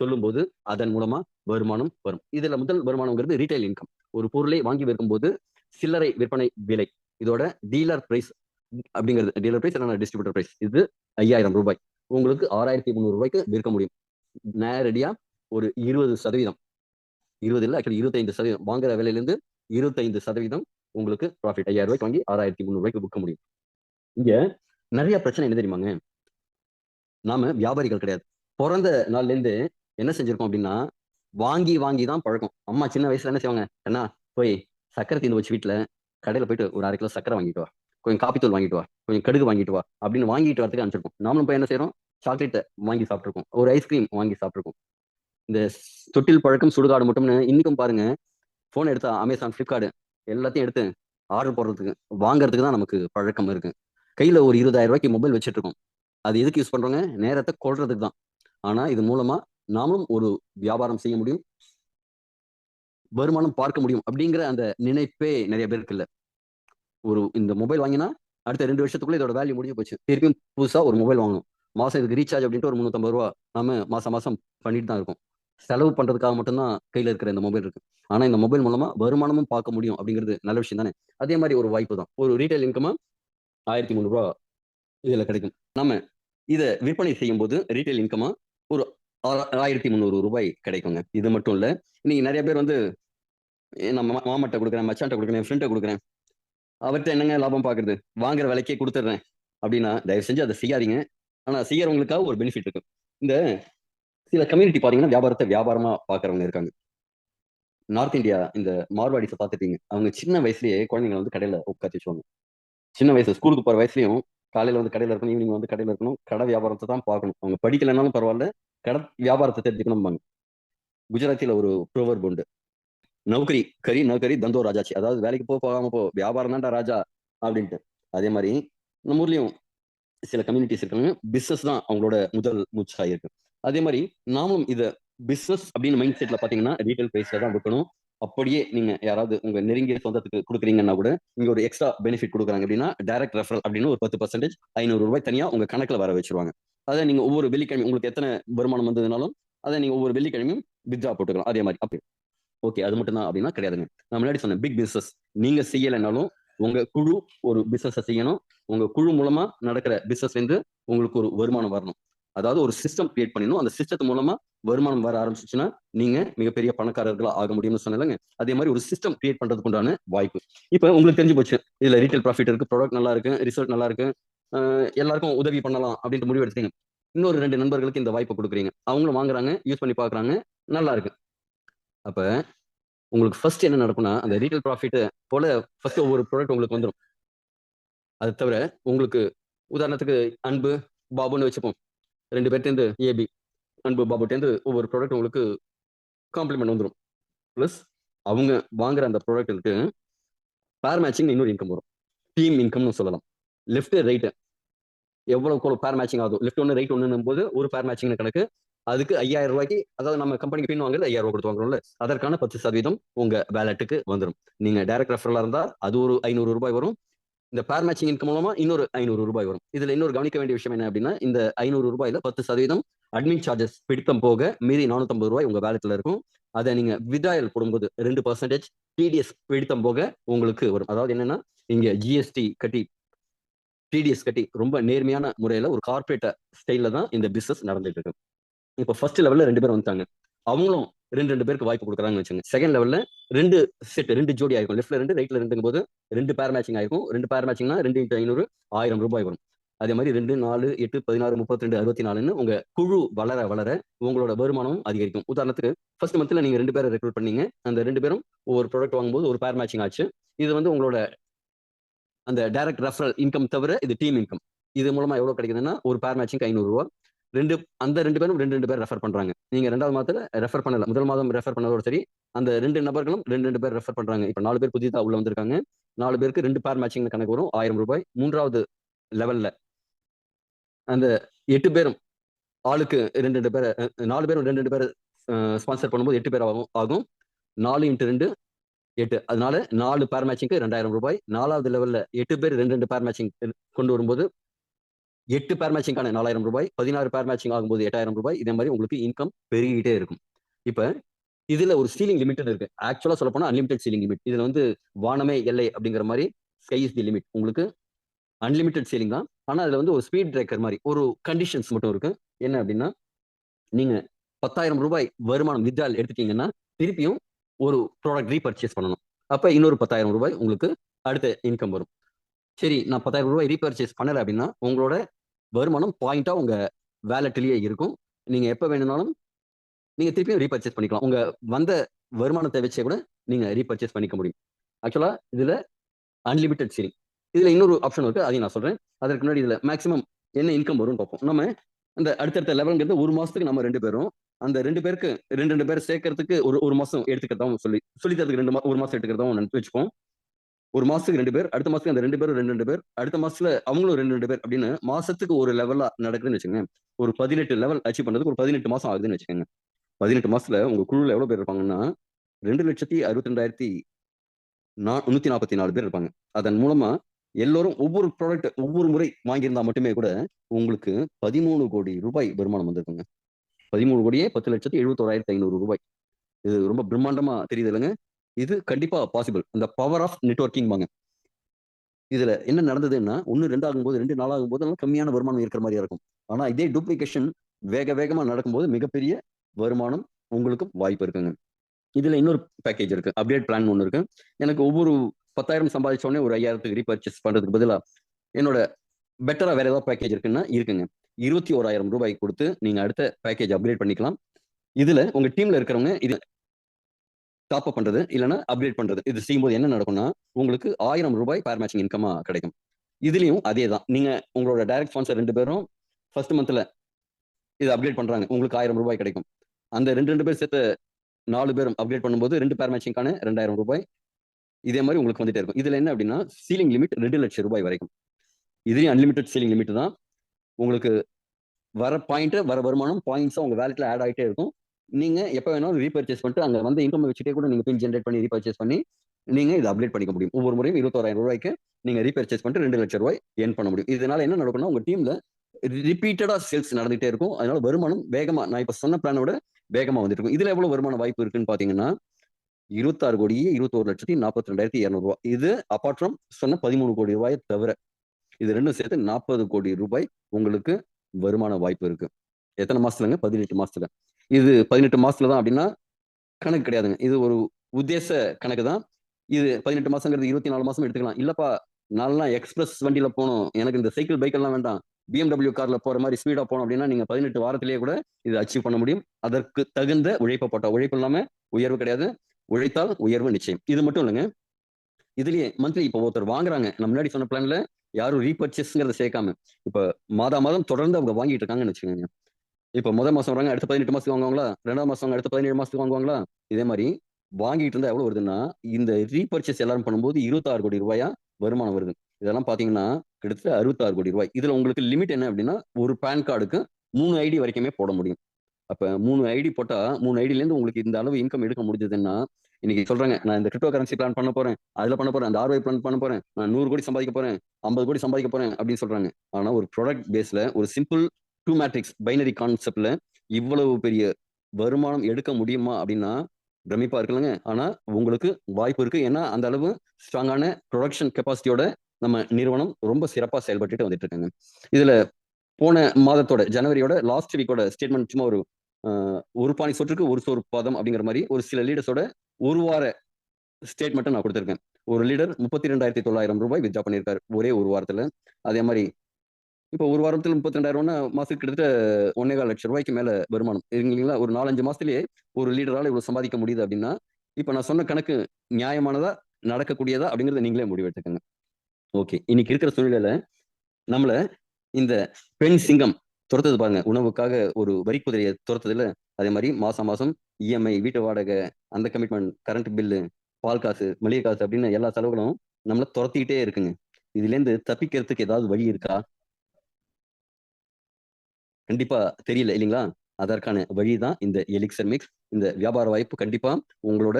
சொல்லும்போது அதன் மூலமா வருமானம் வரும். இதுல முதல் வருமானம்ங்கிறது ரீட்டைல் இன்கம் ஒரு பொருளை வாங்கி விற்கும்போது சில்லறை விற்பனை விலை. இதோட டீலர் பிரைஸ் அப்படிங்கிறது டீலர் பிரைஸ் இல்லைன்னா டிஸ்ட்ரிபியூட்டர் பிரைஸ் இது ஐயாயிரம் ரூபாய். உங்களுக்கு ஆறாயிரத்தி முந்நூறு ரூபாய்க்கு விற்க முடியும். நேரடியா ஒரு இருபது சதவீதம். இருபது இல்லை ஆக்சுவலி இருபத்தைந்து சதவீதம். வாங்குற விலையிலேருந்து இருபத்தைந்து சதவீதம் உங்களுக்கு ப்ராஃபிட் ஐயாயிரம் ரூபாய்க்கு வாங்கி ஆறாயிரத்தி முந்நூறு ரூபாய்க்கு விற்க முடியும். இங்க நிறைய பிரச்சனை என்ன தெரியுமாங்க? நாம வியாபாரிகள் கிடையாது. பிறந்த நாள்ல இருந்து என்ன செஞ்சிருக்கோம் அப்படின்னா வாங்கி வாங்கி தான் பழக்கம். அம்மா சின்ன வயசுல என்ன செய்வாங்க? என்ன போய் சக்கரை தீர்ந்து வச்சு வீட்டில் கடையில் போயிட்டு ஒரு அரை கிலோ சக்கரை வாங்கிட்டு வா. கொஞ்சம் காப்பி தூள் வாங்கிட்டு வா. கொஞ்சம் கடுகு வாங்கிட்டு வா அப்படின்னு வாங்கிட்டு வரதுக்கு அனுப்பிச்சிருக்கோம். நாமளும் போய் என்ன செய்யறோம் சாக்லேட்டை வாங்கி சாப்பிட்ருக்கோம் ஒரு ஐஸ்கிரீம் வாங்கி சாப்பிட்ருக்கோம் இந்த தொட்டில் பழக்கம் சுடுகாடு மட்டும்னு இன்னைக்கும் பாருங்க. ஃபோன் எடுத்தா அமேசான் ஃப்ளிப்கார்டு எல்லாத்தையும் எடுத்து ஆர்டர் போடுறதுக்கு வாங்குறதுக்கு தான் நமக்கு பழக்கம் இருக்கு. கையில ஒரு இருபதாயிரம் ரூபாய்க்கு மொபைல் வச்சுட்டு இருக்கோம் அது எதுக்கு யூஸ் பண்றோங்க? நேரத்தை கொள்றதுக்கு தான். ஆனா இது மூலமா நாமளும் ஒரு வியாபாரம் செய்ய முடியும். வருமானம் பார்க்க முடியும் அப்படிங்கிற அந்த நினைப்பே நிறைய பேருக்கு இல்லை ஒரு இந்த மொபைல் வாங்கினா அடுத்த ரெண்டு வருஷத்துக்குள்ள இதோட வேல்யூ முடிஞ்சு போச்சு. திருப்பியும் புதுசாக ஒரு மொபைல் வாங்கணும். மாதம் இதுக்கு ரீசார்ஜ் அப்படின்ட்டு ஒரு முந்நூற்றம்பது ரூபா நம்ம மாசம் மாசம் பண்ணிட்டு தான் இருக்கோம். செலவு பண்ணுறதுக்காக மட்டும்தான் கையில் இருக்கிற இந்த மொபைல் இருக்கு. ஆனால் இந்த மொபைல் மூலமாக வருமானமும் பார்க்க முடியும் அப்படிங்கிறது நல்ல விஷயம் தானே. அதே மாதிரி ஒரு வாய்ப்பு தான். ஒரு ரீட்டைல் இன்கமா ஆயிரத்தி முந்நூறுரூவா இதில் கிடைக்கும். நம்ம இதை விற்பனை செய்யும் போது ரீட்டைல் இன்கமா ஒரு ஆ- ஆயிரத்தி முந்நூறு ரூபாய் கிடைக்குங்க. இது மட்டும் இல்லை இன்னைக்கு நிறைய பேர் வந்து நம்ம நான் மாமாட்ட கொடுக்குறேன் மச்சான்ட்ட கொடுக்குறேன் ஃப்ரெண்ட்டை கொடுக்குறேன். அவர்கிட்ட என்னங்க லாபம் பார்க்குறது வாங்குற விலைக்கே கொடுத்துட்றேன். அப்படின்னா தயவு செஞ்சு அதை செய்யாதீங்க. ஆனா செய்யறவங்களுக்காக ஒரு பெனிஃபிட் இருக்கு. இந்த சில கம்யூனிட்டி பாத்தீங்கன்னா வியாபாரத்தை வியாபாரமா பாக்குறவங்க இருக்காங்க. நார்த் இந்தியா இந்த மார்வாடிஸை பார்த்துட்டீங்க அவங்க சின்ன வயசுலயே குழந்தைங்களை வந்து கடையில உட்காந்து வச்சுவாங்க சின்ன வயசு ஸ்கூலுக்கு போற வயசுலையும் காலையில வந்து கடையில இருக்கணும் ஈவினிங் வந்து கடையில இருக்கணும் கடை வியாபாரத்தை தான் பார்க்கணும். அவங்க படிக்கலைனாலும் பரவாயில்ல கடை வியாபாரத்தை தெரிஞ்சுக்கணும்பாங்க. குஜராத்தில ஒரு ப்ரோவர் உண்டு. நௌக்கரி கரி நௌக்கரி தந்தோ ராஜாச்சி. அதாவது வேலைக்கு போக போகாம போ. வியாபாரம் தான்டா ராஜா அப்படின்ட்டு. அதே மாதிரி நம்ம ஊர்லயும் சில கம்யூனிட்டிஸ் இருக்காங்க. பிசினஸ் தான் அவங்களோட முதல் மூச்சா இருக்கு. அதே மாதிரி நாமும் இத பிசினஸ் அப்படின்னு மைண்ட் செட்ல பாத்தீங்கன்னா ரீட்டைல் பிரைஸ்ல தான் விற்கணும். அப்படியே நீங்க யாராவது உங்க நெருங்கிய சொந்தத்துக்கு கொடுக்குறீங்கன்னா கூட இங்க ஒரு எக்ஸ்ட்ரா பெனிஃபிட் கொடுக்குறாங்க அப்படின்னா டைரக்ட் ரெஃபரல் அப்படின்னு ஒரு பத்து பர்சன்டேஜ் ஐநூறு ரூபாய் தனியா உங்க கணக்குல வர வச்சிருவாங்க. அதை நீங்க ஒவ்வொரு வெள்ளிக்கிழமை உங்களுக்கு எத்தனை வருமானம் வந்ததுனாலும் அதை நீங்க ஒவ்வொரு வெள்ளிக்கிழமையும் வித்ரா போட்டுக்கலாம். அதே மாதிரி அப்படி. ஓகே அது மட்டும் தான் அப்படின்னா கிடையாதுங்க. நான் முன்னாடி சொன்னேன் பிக் பிசினஸ் நீங்க செய்யலைனாலும் உங்க குழு ஒரு பிசினஸ் செய்யணும். உங்க குழு மூலமா நடக்கிற பிசினஸ் வந்து உங்களுக்கு ஒரு வருமானம் வரணும். அதாவது ஒரு சிஸ்டம் கிரியேட் பண்ணிடணும் அந்த சிஸ்டத்து மூலமா வருமானம் வர ஆரம்பிச்சிச்சுன்னா நீங்க மிகப்பெரிய பணக்காரர்களா ஆக முடியும்னு சொன்னலங்க அதே மாதிரி ஒரு சிஸ்டம் கிரியேட் பண்றதுக்கு உண்டான வாய்ப்பு. இப்போ உங்களுக்கு தெரிஞ்சு போச்சு இதுல ரீட்டைல் ப்ராஃபிட் இருக்கு ப்ராடக்ட் நல்லா இருக்கு ரிசல்ட் நல்லா இருக்கு எல்லாருக்கும் உதவி பண்ணலாம் அப்படின்ட்டு முடிவு எடுத்தீங்க இன்னொரு ரெண்டு நண்பர்களுக்கு இந்த வாய்ப்பை கொடுக்குறீங்க. அவங்களும் வாங்குறாங்க யூஸ் பண்ணி பாக்குறாங்க நல்லா இருக்கு. அப்ப உங்களுக்கு ஃபர்ஸ்ட் என்ன நடக்கும்னா அந்த ரீட்டைல் ப்ராஃபிட் போல ஃபர்ஸ்ட் ஒவ்வொரு ப்ராடக்ட் உங்களுக்கு வந்துடும் அது தவிர உங்களுக்கு உதாரணத்துக்கு அன்பு பாபுன்னு வச்சுப்போம். ரெண்டு பேர்ட்டேருந்து ஏபி அன்பு பாபுட்டேருந்து ஒவ்வொரு ப்ராடக்ட் உங்களுக்கு காம்ப்ளிமெண்ட் வந்துடும் ப்ளஸ் அவங்க வாங்குற அந்த ப்ராடக்ட்டுக்கு பேர் மேட்சிங் இன்னொரு இன்கம் வரும். டீம் இன்கம்னு சொல்லலாம். லெஃப்ட் ரைட்டு எவ்வளவு பேர் மேட்சிங் ஆகும் லெஃப்ட் ஒன்று ரைட் ஒன்றும் போது ஒரு பேர் மேட்சிங் கணக்கு அதுக்கு ஐயாயிரம் ரூபாய்க்கு அதாவது நம்ம கம்பெனிக்கு பின் வாங்குறது ஐயாயிரம் ரூபாய் கொடுத்து வாங்குறோம்ல அதற்கான பத்து சதவீதம் உங்க வேலெட்டுக்கு வந்துடும் நீங்க டைரக்ட் ரெஃபரலா இருந்தா அது ஒரு ஐநூறு ரூபாய் வரும். இந்த பேர் மேட்சிங் இன்கம் மூலமா இன்னொரு ஐநூறு ரூபாய் வரும். இதுல இன்னொரு கவனிக்க வேண்டிய விஷயம் என்ன அப்படின்னா இந்த ஐநூறு ரூபாயில பத்து சதவீதம் அட்மின் சார்ஜஸ் பிடித்தம் போக மீதி நானூத்தம்பது ரூபாய் உங்க வேலெட்ல இருக்கும். அதை நீங்க விதாயல் போடும்போது ரெண்டு பர்சன்டேஜ் டிடிஎஸ் பிடித்தம் போக உங்களுக்கு வரும். அதாவது என்னன்னா இங்க ஜிஎஸ்டி கட்டி டிடிஎஸ் கட்டி ரொம்ப நேர்மையான முறையில ஒரு கார்பரேட் ஸ்டைல தான் இந்த பிசினஸ் நடந்துட்டு இருக்கு. இப்போ ஃபர்ஸ்ட் லெவல்ல ரெண்டு பேர் வந்துட்டாங்க. அவங்களும் ரெண்டு ரெண்டு பேருக்கு வாய்ப்பு கொடுக்குறாங்கன்னு வச்சுங்க செகண்ட் லெவல்ல ரெண்டு செட் ரெண்டு ஜோடி ஆயிருக்கும். லெஃப்ட்ல ரெண்டு ரைட்ல ரெண்டுங்கும் போது ரெண்டு பேர் மேட்சிங் ஆயிருக்கும். ரெண்டு பேர் மேட்சிங்னா ரெண்டு இன்ட்டு ஐநூறு ஆயிரம் ரூபாய் வரும். அதே மாதிரி ரெண்டு நாலு எட்டு பதினாறு முப்பத்தி ரெண்டு அறுபத்தி நாலுன்னு உங்க குழு வளர வளர உங்களோட வருமானமும் அதிகரிக்கும். உதாரணத்துக்கு ஃபர்ஸ்ட் மந்த்ல நீங்க ரெண்டு பேரை ரெக்ரூட் பண்ணீங்க. அந்த ரெண்டு பேரும் ஒவ்வொரு ப்ராடக்ட் வாங்கும்போது ஒரு பேர் மேட்சிங் ஆச்சு. இது வந்து உங்களோட அந்த டைரக்ட் ரெஃபரல் இன்கம் தவிர இது டீம் இன்கம் இது மூலமா எவ்வளவு கிடைக்குதுன்னா ஒரு பேர் மேட்சிங் ஐநூறு ரூபா ரெண்டு அந்த ரெண்டு பேரும் ரெண்டு ரெண்டு பேர் ரெஃபர் பண்றாங்க. நீங்க ரெண்டாவது மாதத்துல ரெஃபர் பண்ணல. முதல் மாதம் ரெஃபர் பண்ணதோட சரி அந்த ரெண்டு நபர்களும் ரெண்டு ரெண்டு பேர் ரெஃபர் பண்றாங்க. இப்ப நாலு பேர் புதிதாக உள்ள வந்திருக்காங்க. நாலு பேருக்கு ரெண்டு பேர் மேட்சிங் கணக்கு வரும். ஆயிரம் ரூபாய். மூன்றாவது லெவல்ல அந்த எட்டு பேரும் ஆளுக்கு ரெண்டு ரெண்டு பேர் நாலு பேரும் ரெண்டு ரெண்டு பேர் ஸ்பான்சர் பண்ணும்போது எட்டு பேர் ஆகும் ஆகும். நாலு இன்ட்டு ரெண்டு எட்டு. அதனால நாலு பேர் மேட்சிங்க்கு ரெண்டாயிரம் ரூபாய். நாலாவது லெவல்ல எட்டு பேர் ரெண்டு ரெண்டு பேர் மேட்சிங் கொண்டு வரும்போது எட்டு பேர் மேட்சிங்கான நாலாயிரம் ரூபாய் பதினாறு பேர் மேட்சிங் ஆகும்போது எட்டாயிரம் ரூபாய். இதே மாதிரி உங்களுக்கு இன்கம் பெருகிட்டே இருக்கும். இப்போ இதுல ஒரு சீலிங் லிமிட்னு இருக்கு. ஆக்சுவலா சொல்ல போனா அன்லிமிடெட் சீலிங் லிமிட் இதுல வந்து வானமே எல்லை அப்படிங்கிற மாதிரி ஸ்கை இஸ் தி லிமிட் உங்களுக்கு அன்லிமிட்டெட் சீலிங் தான். ஆனா அதுல வந்து ஒரு ஸ்பீட் பிரேக்கர் மாதிரி ஒரு கண்டிஷன்ஸ் மட்டும் இருக்கு. என்ன அப்படின்னா நீங்க பத்தாயிரம் ரூபாய் வருமானம் வித்ரால் எடுத்துட்டீங்கன்னா திருப்பியும் ஒரு ப்ராடக்ட் ரீபர்ச்சேஸ் பண்ணணும். அப்ப இன்னொரு பத்தாயிரம் ரூபாய் உங்களுக்கு அடுத்த இன்கம் வரும். சரி நான் பத்தாயிரம் ரூபாய் ரீபர்ச்சேஸ் பண்ணல அப்படின்னா உங்களோட வருமானம் பாயிண்ட்டாக உங்கள் வேலட்டிலேயே இருக்கும். நீங்கள் எப்போ வேணும்னாலும் நீங்கள் திருப்பியும் ரீபர்ச்சேஸ் பண்ணிக்கலாம். உங்கள் வந்த வருமானத்தை வச்சே கூட நீங்கள் ரீபர்ச்சேஸ் பண்ணிக்க முடியும். ஆக்சுவலாக இதில் அன்லிமிட்டெட் சீரிங் இதில் இன்னொரு ஆப்ஷன் இருக்குது அதையும் நான் சொல்கிறேன் அதற்கு முன்னாடி இதில் மேக்ஸிமம் என்ன இன்கம் வரும்னு பார்ப்போம். நம்ம அந்த அடுத்தடுத்த லெவலுங்கிறது ஒரு மாதத்துக்கு நம்ம ரெண்டு பேரும் அந்த ரெண்டு பேருக்கு ரெண்டு ரெண்டு பேர் சேர்க்கறதுக்கு ஒரு ஒரு மாதம் எடுத்துக்கிறதாவும் சொல்லி சொல்லி தரதுக்கு ரெண்டு மா ஒரு மாதம் எடுத்துக்கிறதாவும் நினைச்சு வச்சுப்போம் ஒரு மாசத்துக்கு ரெண்டு பேர் அடுத்த மாசத்துக்கு அந்த ரெண்டு பேரும் ரெண்டு ரெண்டு பேர் அடுத்த மாசத்துல அவங்களும் ரெண்டு ரெண்டு பேர் அப்படின்னு மாசத்துக்கு ஒரு லெவலா நடக்குதுன்னு வச்சுக்கோங்க. ஒரு பதினெட்டு லெவல் அச்சீவ் பண்றதுக்கு ஒரு பதினெட்டு மாசம் ஆகுதுன்னு வச்சுக்கோங்க. பதினெட்டு மாசத்துல உங்க குழுல எவ்வளவு பேர் இருப்பாங்கன்னா ரெண்டு லட்சத்தி அறுபத்தி ரெண்டாயிரத்தி நா நூத்தி நாற்பத்தி நாலு பேர் இருப்பாங்க. அதன் மூலமா எல்லோரும் ஒவ்வொரு ப்ராடக்ட் ஒவ்வொரு முறை வாங்கியிருந்தா மட்டுமே கூட உங்களுக்கு பதிமூணு கோடி ரூபாய் வருமானம் வந்திருக்குங்க. பதிமூணு கோடியே பத்து லட்சத்தி எழுபத்தோராயிரத்தி ஐநூறு ரூபாய். இது ரொம்ப பிரம்மாண்டமா தெரியுது இல்லைங்க? இது கண்டிப்பா பாசிபிள் அந்த பவர் ஆஃப் நெட்ஒர்க்கிங் வாங்க. இதுல என்ன நடந்ததுன்னா ஒன்னு ரெண்டு ஆகும்போது ரெண்டு நாள் ஆகும்போது நல்லா கம்மியான வருமானம் இருக்கிற மாதிரியா இருக்கும். ஆனா இதே டூப்ளிகேஷன் வேக வேகமா நடக்கும்போது மிகப்பெரிய வருமானம் உங்களுக்கு வாய்ப்பு இருக்குங்க. இதுல இன்னொரு பேக்கேஜ் இருக்கு. அப்டேட் பிளான் ஒன்று இருக்கு. எனக்கு ஒவ்வொரு பத்தாயிரம் சம்பாதிச்ச உடனே ஒரு ஐயாயிரத்துக்கு ரீபர்ச்சேஸ் பண்றதுக்கு பதிலா என்னோட பெட்டரா வேற ஏதாவது பேக்கேஜ் இருக்குன்னா இருக்குங்க. இருபத்தி ஓராயிரம் ரூபாய் கொடுத்து நீங்க அடுத்த பேக்கேஜ் அப்கிரேட் பண்ணிக்கலாம். இதுல உங்க டீம்ல இருக்கிறவங்க இது டாப் அப் பண்றது இல்லைன்னா அப்டேட் பண்றது. இது செய்யும்போது என்ன நடக்கும்னா உங்களுக்கு ஆயிரம் ரூபாய் பேர் மேட்சிங் இன்கமா கிடைக்கும். இதுலயும் அதே தான். நீங்க உங்களோட டைரக்ட் ஸ்பான்சர் ரெண்டு பேரும் ஃபர்ஸ்ட் மந்த்ல இது அப்டேட் பண்றாங்க. உங்களுக்கு ஆயிரம் ரூபாய் கிடைக்கும். அந்த ரெண்டு ரெண்டு பேர் சேர்த்து நாலு பேரும் அப்டேட் பண்ணும்போது ரெண்டு பேர் மேட்சிங்கான ரெண்டாயிரம் ரூபாய் இதே மாதிரி உங்களுக்கு வந்துட்டே இருக்கும். இதுல என்ன அப்படின்னா சீலிங் லிமிட் ரெண்டு லட்சம் ரூபாய் வரைக்கும். இதுலயும் அன்லிமிட்டட் சீலிங் லிமிட் தான். உங்களுக்கு வர பாயிண்ட் வர வருமானம் பாயிண்ட்ஸா உங்க வேலட்ல ஆட் ஆகிட்டே இருக்கும். நீங்க எப்ப வேணாலும் ரீபர்ச்சேஸ் பண்ணிட்டு அங்க வந்து இன்கம் வச்சுட்டே கூட நீங்க பின் ஜென்ரேட் பண்ணி ரீபர்ச்சேஸ் பண்ணி நீங்க இதை அப்டேட் பண்ணிக்க முடியும். ஒவ்வொரு முறையும் இருபத்தோராயிரம் ரூபாய்க்கு நீங்க ரீபர்ச்சேஸ் பண்ணிட்டு ரெண்டு லட்சம் ரூபாய் ஏர்ன் பண்ண முடியும். இதனால என்ன நடக்கும்னா உங்க டீம்ல ரிப்பீட்டடா சேல்ஸ் நடந்துட்டே இருக்கும். அதனால வருமானம் வேகமா நான் இப்ப சொன்ன பிளானை விட வேகமா வந்துட்டு இருக்கும். இதுல எவ்வளவு வருமான வாய்ப்பு இருக்குன்னு பாத்தீங்கன்னா இருபத்தாறு கோடியே இருபத்தோரு லட்சத்தி நாற்பத்தி ரெண்டாயிரத்தி இரநூறுவா இது அப்பார்ட் ஃப்ரம் சொன்ன பதிமூணு கோடி ரூபாயை தவிர இது ரெண்டும் சேர்த்து நாற்பது கோடி ரூபாய் உங்களுக்கு வருமான வாய்ப்பு இருக்கு. எத்தனை மாசத்துலங்க? பதினெட்டு மாசத்துல. இது பதினெட்டு மாசத்துல தான் அப்படின்னா கணக்கு கிடையாதுங்க. இது ஒரு உத்தேச கணக்கு தான். இது பதினெட்டு மாசங்கிறது இருபத்தி நாலு மாசம் எடுத்துக்கலாம். இல்லப்பா நான்லாம் எக்ஸ்பிரஸ் வண்டியில போகணும். எனக்கு இந்த சைக்கிள் பைக் எல்லாம் வேண்டாம் பிஎம்டபிள்யூ கார்ல போற மாதிரி ஸ்பீடா போனோம் அப்படின்னா நீங்க பதினெட்டு வாரத்திலேயே கூட இது அச்சீவ் பண்ண முடியும். அதற்கு தகுந்த உழைப்பை போட்டா உழைப்பு இல்லாம உயர்வு கிடையாது. உழைத்தால் உயர்வு நிச்சயம். இது மட்டும் இல்லைங்க. இதுலயே மந்த்லி இப்போ ஒருத்தர் வாங்குறாங்க. நம்ம முன்னாடி சொன்ன பிளான்ல யாரும் ரீபர்ச்சேஸ்ங்கிறத சேர்க்காம. இப்ப மாதா மாதம் தொடர்ந்து அவங்க வாங்கிட்டு இருக்காங்கன்னு வச்சுக்கோங்க. இப்ப முதல் மாசம் வராங்க அடுத்த பதினெட்டு மாசத்துக்கு வாங்குவாங்களா? ரெண்டாவது மாசம் அடுத்த பதினேழு மாசத்துக்கு வாங்குவாங்களா? இதே மாதிரி வாங்கிட்டு இருந்தா எவ்வளவு வருதுன்னா இந்த ரீபர்ச்சேஸ் எல்லாரும் பண்ணும்போது இருபத்தாறு கோடி ரூபாயா வருமானம் வருது. இதெல்லாம் பாத்தீங்கன்னா கிட்டத்தட்ட அறுபத்தாறு கோடி ரூபாய். இதுல உங்களுக்கு லிமிட் என்ன அப்படின்னா ஒரு பேன் கார்டுக்கு மூணு ஐடி வரைக்குமே போட முடியும். அப்ப மூணு ஐடி போட்டா மூணு ஐடில இருந்து உங்களுக்கு இந்த அளவு இன்கம் எடுக்க முடிஞ்சதுன்னா இன்னைக்கு சொல்றாங்க நான் இந்த கிரிப்டோ கரன்சி பிளான் பண்ண போறேன் அதுல பண்ண போறேன் அந்த ஆர்வை பிளான் பண்ண போறேன் நான் நூறு கோடி சம்பாதிக்க போறேன் ஐம்பது கோடி சம்பாதிக்க போறேன் அப்படின்னு சொல்றாங்க. ஆனா ஒரு ப்ராடக்ட் பேஸ்ல ஒரு சிம்பிள் டூ மேட்ரிக்ஸ் பைனரி கான்செப்ட்ல இவ்வளவு பெரிய வருமானம் எடுக்க முடியுமா அப்படின்னா பிரமிப்பா இருக்குல்லங்க. ஆனா உங்களுக்கு வாய்ப்பு இருக்கு. ஏன்னா அந்த அளவு ஸ்ட்ராங்கான ப்ரொடக்ஷன் கெப்பாசிட்டியோட நம்ம நிறுவனம் ரொம்ப சிறப்பா செயல்பட்டுட்டு வந்துட்டு இருக்காங்க இதுல போன மாதத்தோட ஜனவரியோட லாஸ்ட் வீக்கோட ஸ்டேட்மெண்ட் சும்மா ஒரு ஒரு பாணி சொற்றுக்கு ஒரு சோறு பாதம் அப்படிங்கிற மாதிரி ஒரு சில லீடர்ஸோட ஒரு வார ஸ்டேட்மெண்ட்டை நான் கொடுத்துருக்கேன். ஒரு லீடர் முப்பத்தி ரெண்டாயிரத்தி தொள்ளாயிரம் ரூபாய் வித்ரா பண்ணியிருக்காரு. ஒரே ஒரு வாரத்துல. அதே மாதிரி இப்போ ஒரு வாரத்தில் முப்பத்தி ரெண்டாயிரம்னா மாசத்துக்கு கிட்டத்தட்ட ஒன்னே லட்சம் ரூபாய்க்கு மேல வருமானம். இல்லைங்களா? ஒரு நாலஞ்சு மாசத்துலயே ஒரு லீடரால இவ்வளவு சம்பாதிக்க முடியுது அப்படின்னா இப்போ நான் சொன்ன கணக்கு நியாயமானதா நடக்கக்கூடியதா அப்படிங்கறத நீங்களே முடிவெடுத்துக்கங்க. ஓகே. இன்னைக்கு இருக்கிற சூழ்நிலையில நம்மள இந்த பெண் சிங்கம் துரத்தது பாருங்க. உணவுக்காக ஒரு வரி குதிரையை துரத்ததுல அதே மாதிரி மாசம் மாசம் இஎம்ஐ வீட்டு வாடகை அந்த கமிட்மெண்ட் கரண்ட் பில்லு பால் காசு மளிகை காசு அப்படின்னு எல்லா செலவுகளும் நம்மள துரத்திக்கிட்டே இருக்குங்க. இதுல இருந்து தப்பிக்கிறதுக்கு ஏதாவது வழி இருக்கா? கண்டிப்பா தெரியல இல்லைங்களா? அதற்கான வழிதான் இந்த எலிக்சர் மிக்ஸ் இந்த வியாபார வாய்ப்பு கண்டிப்பா உங்களோட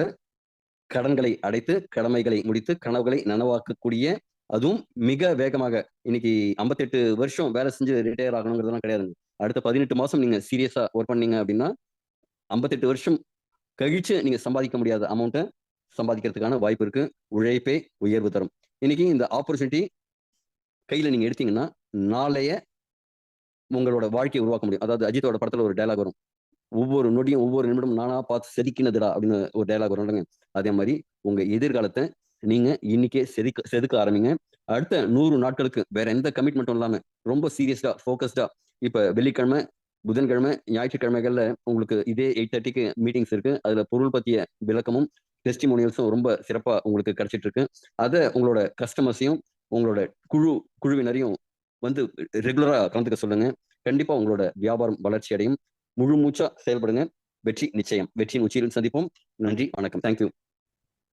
கடன்களை அடைத்து கடமைகளை முடித்து கனவுகளை நனவாக்கக்கூடிய அதுவும் மிக வேகமாக இன்னைக்கு 58 வருஷம் வேலை செஞ்சு ரிட்டையர் ஆகணுங்கிறதுலாம் கிடையாதுங்க. அடுத்த பதினெட்டு மாசம் நீங்க சீரியஸா ஒர்க் பண்ணீங்க அப்படின்னா 58 வருஷம் கழிச்சு நீங்க சம்பாதிக்க முடியாத அமௌண்ட்டை சம்பாதிக்கிறதுக்கான வாய்ப்பு இருக்கு. உழைப்பே உயர்வு தரும். இன்னைக்கு இந்த ஆப்பர்ச்சுனிட்டி கையில நீங்க எடுத்தீங்கன்னா நாளைய உங்களோட வாழ்க்கையை உருவாக்க முடியும். அதாவது அஜித்தோட படத்துல ஒரு டைலாக் வரும். ஒவ்வொரு நொடியும் ஒவ்வொரு நிமிடம் நானா பார்த்து செதுக்கினதுடா அப்படின்னு ஒரு டைலாக் வரும்லங்க அதே மாதிரி உங்க எதிர்காலத்தை நீங்க இன்னைக்கே செதுக்க செதுக்க ஆரம்பிங்க. அடுத்த நூறு நாட்களுக்கு வேற எந்த கமிட்மெண்ட்டும் இல்லாம ரொம்ப சீரியஸ்டா ஃபோக்கஸ்டா இப்ப வெள்ளிக்கிழமை புதன்கிழமை ஞாயிற்றுக்கிழமைகள்ல உங்களுக்கு இதே எயிட் தேர்ட்டிக்கு மீட்டிங்ஸ் இருக்கு. அதுல பொருள் பத்திய விளக்கமும் டெஸ்டிமோனியல்ஸும் ரொம்ப சிறப்பா உங்களுக்கு கிடைச்சிட்டு இருக்கு. அதை உங்களோட கஸ்டமர்ஸையும் உங்களோட குழு குழுவினரையும் வந்து ரெகுலரா கலந்துக்க சொல்லுங்க. கண்டிப்பா உங்களோட வியாபாரம் வளர்ச்சி அடையும். முழு மூச்சா செயல்படுங்க. வெற்றி நிச்சயம். வெற்றியின் உச்சியில் சந்திப்போம். நன்றி. வணக்கம். தேங்க்யூ